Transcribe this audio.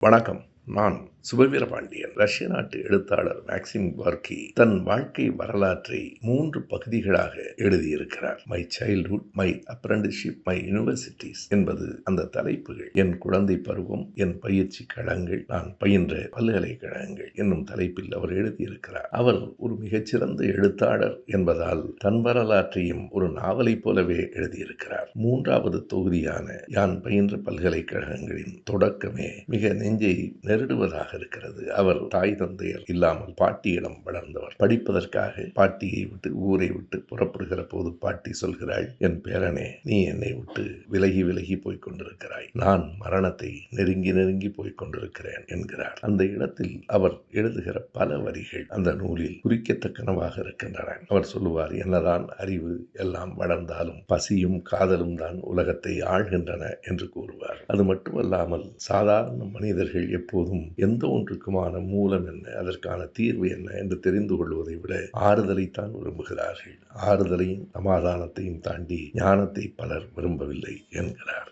வணக்கம். நான் சுபவீரபாண்டியன் ரஷ்ய நாட்டு எழுத்தாளர் மேக்சிம் வார்கி தன் வாழ்க்கை வரலாற்றை மூன்று பகுதிகளாக எழுதியிருக்கிறார். My childhood my apprenticeship my universities என்பது அந்த தலைப்புகள். என் குழந்தை பருவம் என் பயிற்சி களங்கள் நான் பயின்ற பல்கலைக்கழகங்கள் என்னும் தலைப்பில் அவர் எழுதியிருக்கிறார். அவர் ஒரு மிகச்சிறந்த எழுத்தாளர் என்பதால் தன் வரலாற்றையும் ஒரு நாவலை போலவே எழுதியிருக்கிறார். மூன்றாவது தொகுதியான யான் பயின்ற பல்கலைக்கழகங்களின் தொடக்கமே மிக நெஞ்சை நெருடுவதாக இருக்கிறது அவர் தாய் தந்தையர் இல்லாமல் பாட்டியிடம் வளர்ந்தவர். படிப்பதற்காக பாட்டியை விட்டு ஊரை விட்டு புறப்படுகிற போது பாட்டி சொல்கிறாள் என் பேரனே நீ என்னை விட்டு விலகி விலகி போய்க் கொண்டிருக்கிறாய். நான் மரணத்தை நெருங்கி நெருங்கி போய்க் கொண்டிருக்கிறேன் என்கிறார். அந்த இடத்தில் அவர் எழுதுகிற பல வரிகள் அந்த நூலில் குறிக்கத்தக்கனவாக இருக்கின்றன. அவர் சொல்லுவார் என்னதான் அறிவு எல்லாம் வளர்ந்தாலும் பசியும் காதலும் தான் உலகத்தை ஆழ்கின்றன என்று கூறுவார். அது மட்டுமல்லாமல் சாதாரண மனிதர்கள் எப்போதும் எந்த எந்த ஒன்றுக்குமான மூலம் என்ன அதற்கான தீர்வு என்ன என்று தெரிந்து கொள்வதை விட ஆறுதலைத்தான் விரும்புகிறார்கள். ஆறுதலையும் சமாதானத்தையும் தாண்டி ஞானத்தை பலர் விரும்பவில்லை என்கிறார்.